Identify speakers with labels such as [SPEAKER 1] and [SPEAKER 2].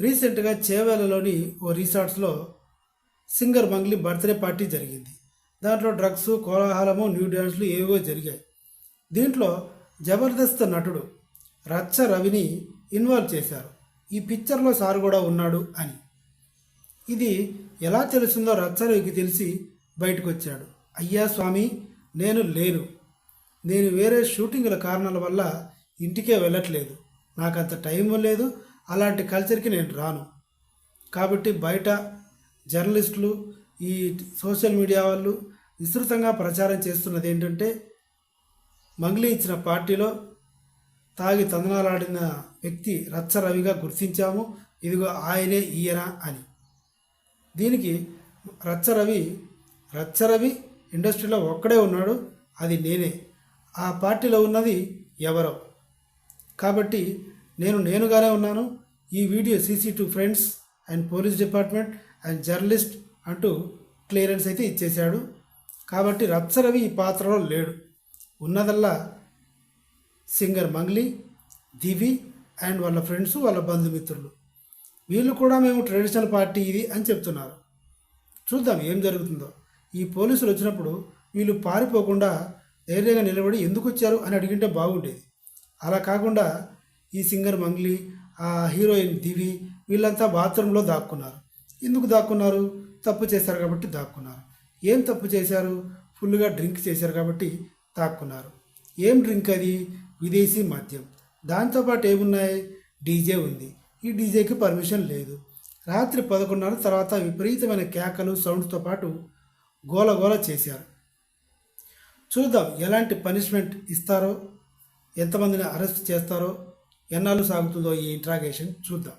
[SPEAKER 1] రీసెంట్గా చేవేలలోని ఓ రిసార్ట్స్లో సింగర్ మంగ్లీ బర్త్డే పార్టీ జరిగింది. దాంట్లో డ్రగ్స్ కోలాహలము న్యూ డ్యాన్స్లు ఏవో జరిగాయి. దీంట్లో జబర్దస్త్ నటుడు రచ్చ రవిని ఇన్వాల్వ్ చేశారు. ఈ పిక్చర్లో సార్ కూడా ఉన్నాడు అని. ఇది ఎలా తెలుస్తుందో రచ్చరవికి తెలిసి బయటకు వచ్చాడు అయ్యా స్వామి నేను లేను. నేను వేరే షూటింగ్ల కారణాల వల్ల ఇంటికే వెళ్ళట్లేదు. నాకు అంత టైం లేదు. అలాంటి కల్చర్కి నేను రాను. కాబట్టి బయట జర్నలిస్టులు ఈ సోషల్ మీడియా వాళ్ళు విస్తృతంగా ప్రచారం చేస్తున్నది ఏంటంటే మంగ్లీ ఇచ్చిన పార్టీలో తాగి తందనాలాడిన వ్యక్తి రచ్చ రవిగా గుర్తించాము. ఇదిగో ఆయనే ఈయన అని. దీనికి రచ్చరవి రచ్చరవి ఇండస్ట్రీలో ఒక్కడే ఉన్నాడు. అది నేనే. ఆ పార్టీలో ఉన్నది ఎవరో. కాబట్టి నేను నేనుగానే ఉన్నాను. ఈ video CC to friends and police department and journalist అంటూ క్లియరెన్స్ అయితే ఇచ్చేశాడు. కాబట్టి రత్సరవి ఈ పాత్రలో లేడు. ఉన్నదల్లా సింగర్ మంగ్లీ దివి అండ్ వాళ్ళ ఫ్రెండ్స్ వాళ్ళ బంధుమిత్రులు. వీళ్ళు కూడా మేము ట్రెడిషనల్ పార్టీ ఇది అని చెప్తున్నారు. చూద్దాం ఏం జరుగుతుందో. ఈ పోలీసులు వచ్చినప్పుడు వీళ్ళు పారిపోకుండా ధైర్యంగా నిలబడి ఎందుకు వచ్చారు అని అడిగింటే బాగుండేది. అలా కాకుండా ఈ సింగర్ మంగ్లీ ఆ హీరోయిన్ దివి వీళ్ళంతా బాత్రూంలో దాక్కున్నారు. ఎందుకు దాక్కున్నారు? తప్పు చేశారు కాబట్టి దాక్కున్నారు. ఏం తప్పు చేశారు? ఫుల్గా డ్రింక్ చేశారు కాబట్టి దాక్కున్నారు. ఏం డ్రింక్ అది? విదేశీ మద్యం. దాంతోపాటు ఏమున్నాయి? డీజే ఉంది. ఈ డీజేకి పర్మిషన్ లేదు. రాత్రి పదకొండున్నర తర్వాత విపరీతమైన కేకలు సౌండ్స్తో పాటు గోల గోల చేశారు. చూద్దాం ఎలాంటి పనిష్మెంట్ ఇస్తారో? ఎంతమందిని అరెస్ట్ చేస్తారో? ఎన్నాళ్ళు సాగుతుందో ఈ ఇంట్రాగేషన్ చూద్దాం.